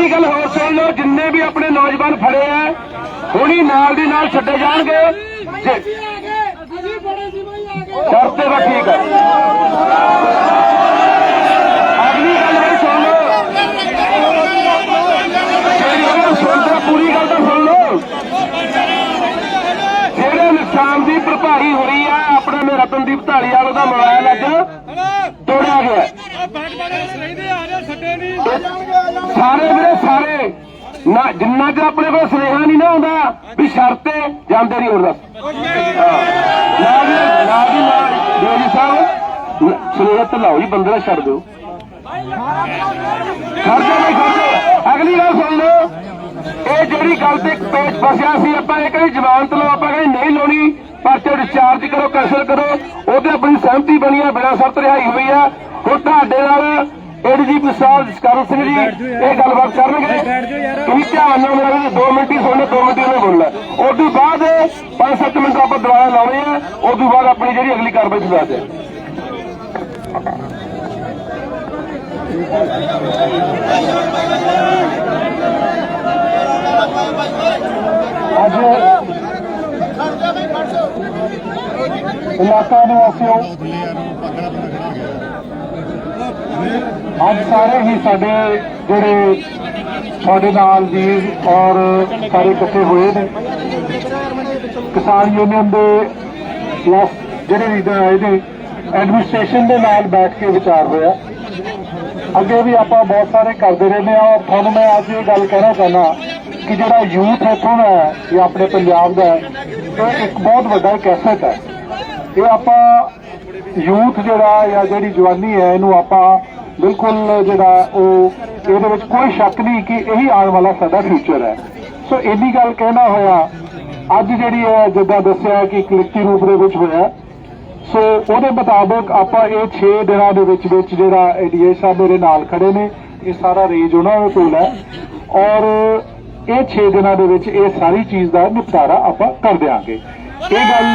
ਅਗਲੀ ਗੱਲ ਹੋਰ ਸੁਣ ਲਓ ਜਿੰਨੇ ਵੀ ਆਪਣੇ ਨੌਜਵਾਨ ਫੜੇ ਆ ਹੁਣੀ ਨਾਲ ਦੀ ਨਾਲ ਛੱਡੇ ਜਾਣਗੇ। ਆ ਤੇ ਤਾਂ ਠੀਕ ਹੈ ਅਗਲੀ ਗੱਲ ਸੁਣ ਲਓ। ਪੂਰੀ ਗੱਲ ਤਾਂ ਸੁਣ ਲਓ। ਜਿਹੜੇ ਨੁਕਸਾਨ ਦੀ ਭਰਪਾਈ ਹੋ ਰਹੀ ਆ ਆਪਣਾ ਮੇ ਰਤਨਦੀਪ ਢਾਲੀਵਾਲ ਦਾ ਮੋਬਾਈਲ ਅੱਜ ਤੋੜਿਆ ਗਿਆ। ਸਾਰੇ ਵੀਰੇ, ਸਾਰੇ। ਨਾ, ਜਿੰਨਾ ਚਿਰ ਆਪਣੇ ਕੋਲ ਸੁਨੇਹਾ ਨਹੀਂ ਨਾ ਆਉਂਦਾ, ਵੀ ਸ਼ਰਤੇ ਜਾਂਦੇ ਨਹੀਂ ਹੋਰ ਦੱਸ। ਨਾ ਜੀ ਨਾ ਜੀ ਨਾ ਜੀ। ਸਾਹਿਬ ਨ- ਸੁਨੇਹਾ ਤਾਂ ਲਾਓ ਜੀ, ਬੰਦੇ ਦਾ ਛੱਡ ਦਿਓ। ਖਰਚਾ ਨਹੀਂ ਖਰਚਾ ਅਗਲੀ ਗੱਲ ਸੁਣ ਲਓ। ਇਹ ਜਿਹੜੀ ਗੱਲ ਤੇ ਪੇਚ ਫਸਿਆ ਸੀ, ਆਪਾਂ ਇਹ ਕਹਿੰਦੇ ਜ਼ਮਾਨਤ ਲਓ, ਆਪਾਂ ਕਹਿੰਦੇ ਨਹੀਂ ਲਾਉਣੀ। ਪਰਚੇ ਡਿਸਚਾਰਜ ਕਰੋ, ਕੈਂਸਲ ਕਰੋ। ਉਹਦੇ ਆਪਣੀ ਸਹਿਮਤੀ ਬਣੀ ਆ, ਬਿਨਾਂ ਸ਼ਰਤ ਰਿਹਾਈ ਹੋਈ ਆ। ਹੁਣ ਤੁਹਾਡੇ ਨਾਲ ਏਡੀਜੀਪੀ ਸਾਹਿਬ ਜਸਕਰਨ ਸਿੰਘ ਜੀ ਇਹ ਗੱਲਬਾਤ ਕਰਨਗੇ। ਤੁਸੀਂ ਧਿਆਨ ਨਾਲ ਮੇਰਾ 2 ਮਿੰਟ ਹੀ ਸੁਣਨੇ 2 ਮਿੰਟ ਹੀ ਉਹਨੇ ਬੋਲਣਾ। ਉਸ ਤੋਂ ਬਾਅਦ 5-7 ਮਿੰਟ ਆਪਾਂ ਦੁਬਾਰਾ ਲਾਉਣੇ ਆ ਉਸ ਤੋਂ ਬਾਅਦ ਆਪਣੀ ਜਿਹੜੀ ਅਗਲੀ ਕਾਰਵਾਈ ਸੁਣਾ ਦੇ ਅੱਜ ਇਲਾਕਾ ਨਿਵਾਸੀਓ ਅੱਜ ਸਾਰੇ ਹੀ ਸਾਡੇ ਜਿਹੜੇ ਸਾਡੇ ਨਾਲ ਵੀਰ ਔਰ ਸਾਰੇ ਇਕੱਠੇ ਹੋਏ ਨੇ। ਕਿਸਾਨ ਯੂਨੀਅਨ ਦੇ ਜਿਹੜੇ ਲੀਡਰ ਆਏ ਨੇ ਐਡਮਿਨਿਸਟ੍ਰੇਸ਼ਨ ਦੇ ਨਾਲ ਬੈਠ ਕੇ ਵਿਚਾਰ ਹੋਇਆ। ਅੱਗੇ ਵੀ ਆਪਾਂ ਬਹੁਤ ਸਾਰੇ ਕਰਦੇ ਰਹਿੰਦੇ ਆ ਔਰ ਤੁਹਾਨੂੰ ਮੈਂ ਅੱਜ ਇਹ ਗੱਲ ਕਹਿਣਾ ਚਾਹੁੰਦਾ ਕਿ ਜਿਹੜਾ ਯੂਥ ਇੱਥੋਂ ਦਾ ਹੈ ਇਹ ਆਪਣੇ ਪੰਜਾਬ ਦਾ ਹੈ, ਇਹ ਇੱਕ ਬਹੁਤ ਵੱਡਾ ਕੈਸਟ ਹੈ। ਇਹ ਆਪਾਂ ਯੂਥ ਜਿਹੜਾ ਜਾਂ ਜਿਹੜੀ ਜਵਾਨੀ ਹੈ, ਇਹਨੂੰ ਆਪਾਂ ਬਿਲਕੁਲ ਜਿਹੜਾ ਉਹ ਇਹਦੇ ਵਿੱਚ ਕੋਈ ਸ਼ੱਕ ਨਹੀਂ ਕਿ ਇਹੀ ਆਉਣ ਵਾਲਾ ਸਾਡਾ ਫਿਊਚਰ ਹੈ। ਸੋ ਇੰਨੀ ਗੱਲ ਕਹਿਣਾ ਹੋਇਆ, ਅੱਜ ਜਿਹੜੀ ਹੈ, ਜਿੱਦਾਂ ਦੱਸਿਆ ਕਿ ਇੱਕ ਲਿਖਤੀ ਰੂਪ ਦੇ ਵਿੱਚ ਹੋਇਆ। ਸੋ ਉਹਦੇ ਮੁਤਾਬਕ ਆਪਾਂ ਇਹ 6 ਦਿਨਾਂ ਦੇ ਵਿੱਚ ਵਿੱਚ ਜਿਹੜਾ ਏਡੀਏ ਸਾਹਿਬ ਮੇਰੇ ਨਾਲ ਖੜੇ ਨੇ, ਇਹ ਸਾਰਾ ਰੇਂਜ ਉਹਨਾਂ ਦੇ ਕੋਲ ਹੈ। ਔਰ ਇਹ 6 ਦਿਨਾਂ ਦੇ ਵਿੱਚ ਇਹ ਸਾਰੀ ਚੀਜ਼ ਦਾ ਨਿਪਟਾਰਾ ਆਪਾਂ ਕਰ ਦਿਆਂਗੇ। ਇਹ ਗੱਲ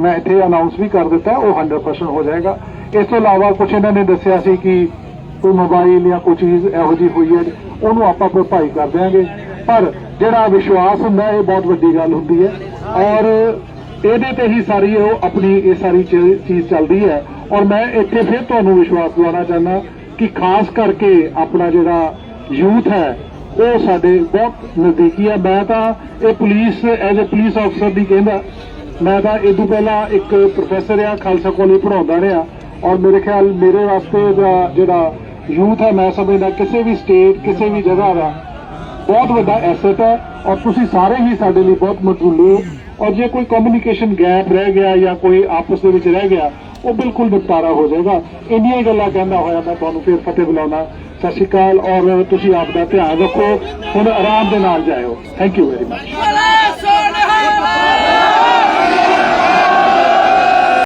ਮੈਂ ਇੱਥੇ ਅਨਾਉਂਸ ਵੀ ਕਰ ਦਿੱਤਾ, ਉਹ 100% ਹੋ ਜਾਏਗਾ। ਇਸ ਤੋਂ ਇਲਾਵਾ ਕੁਝ ਇਹਨਾਂ ਨੇ ਦੱਸਿਆ ਸੀ ਕਿ ਕੋਈ ਮੋਬਾਈਲ ਜਾਂ ਕੋਈ ਚੀਜ਼ ਇਹੋ ਜਿਹੀ ਹੋਈ ਹੈ, ਉਹਨੂੰ ਆਪਾਂ ਭਰਪਾਈ ਕਰ ਦਿਆਂਗੇ। ਪਰ ਜਿਹੜਾ ਵਿਸ਼ਵਾਸ ਹੁੰਦਾ, ਇਹ ਬਹੁਤ ਵੱਡੀ ਗੱਲ ਹੁੰਦੀ ਹੈ। ਔਰ ਇਹਦੇ ਤੇ ਹੀ ਸਾਰੀ ਉਹ ਆਪਣੀ, ਇਹ ਸਾਰੀ ਚੀਜ਼ ਚੱਲਦੀ ਹੈ। ਔਰ ਮੈਂ ਇੱਥੇ ਫਿਰ ਤੁਹਾਨੂੰ ਵਿਸ਼ਵਾਸ ਦਿਵਾਉਣਾ ਚਾਹੁੰਦਾ ਕਿ ਖਾਸ ਕਰਕੇ ਆਪਣਾ ਜਿਹੜਾ ਯੂਥ ਹੈ, ਉਹ ਸਾਡੇ ਬਹੁਤ ਨਜ਼ਦੀਕੀ ਹੈ ਮੈਂ ਤਾਂ ਇਹ ਪੁਲਿਸ ਐਜ਼ ਅ ਪੁਲਿਸ ਅਫਸਰ ਦੀ ਕਹਿੰਦਾ ਮੈਂ ਤਾਂ ਇਹ ਤੋਂ ਪਹਿਲਾਂ ਇੱਕ ਪ੍ਰੋਫੈਸਰ ਆ, ਖਾਲਸਾ ਕਾਲਜ ਪੜਾਉਂਦਾ ਰਿਹਾ ਔਰ ਮੇਰੇ ਖਿਆਲ ਮੇਰੇ ਵਾਸਤੇ ਜਿਹੜਾ ਯੂਥ ਹੈ ਮੈਂ ਸਮਝਦਾ ਕਿਸੇ ਵੀ ਸਟੇਟ ਕਿਸੇ ਵੀ ਜਗ੍ਹਾ ਦਾ ਬਹੁਤ ਵੱਡਾ ਐਸੈਟ ਹੈ ਔਰ ਤੁਸੀਂ ਸਾਰੇ ਹੀ ਸਾਡੇ ਲਈ ਬਹੁਤ ਮਹੱਤਵਪੂਰਨ ਹੋ। ਔਰ ਜੇ ਕੋਈ ਕਮਿਊਨੀਕੇਸ਼ਨ ਗੈਪ ਰਹਿ ਗਿਆ ਜਾਂ ਕੋਈ ਆਪਸ ਦੇ ਵਿੱਚ ਰਹਿ ਗਿਆ, ਉਹ ਬਿਲਕੁਲ ਨਿਪਟਾਰਾ ਹੋ ਜਾਏਗਾ। ਇੰਨੀਆਂ ਹੀ ਗੱਲਾਂ ਕਹਿੰਦਾ ਹੋਇਆ ਮੈਂ ਤੁਹਾਨੂੰ ਫਿਰ ਫਤਿਹ ਬੁਲਾਉਣਾ ਸਤਿ ਸ਼੍ਰੀ ਅਕਾਲ ਔਰ ਤੁਸੀਂ ਆਪ ਦਾ ਧਿਆਨ ਰੱਖੋ। ਹੁਣ ਆਰਾਮ ਦੇ ਨਾਲ ਜਾਇਓ। Thank you very much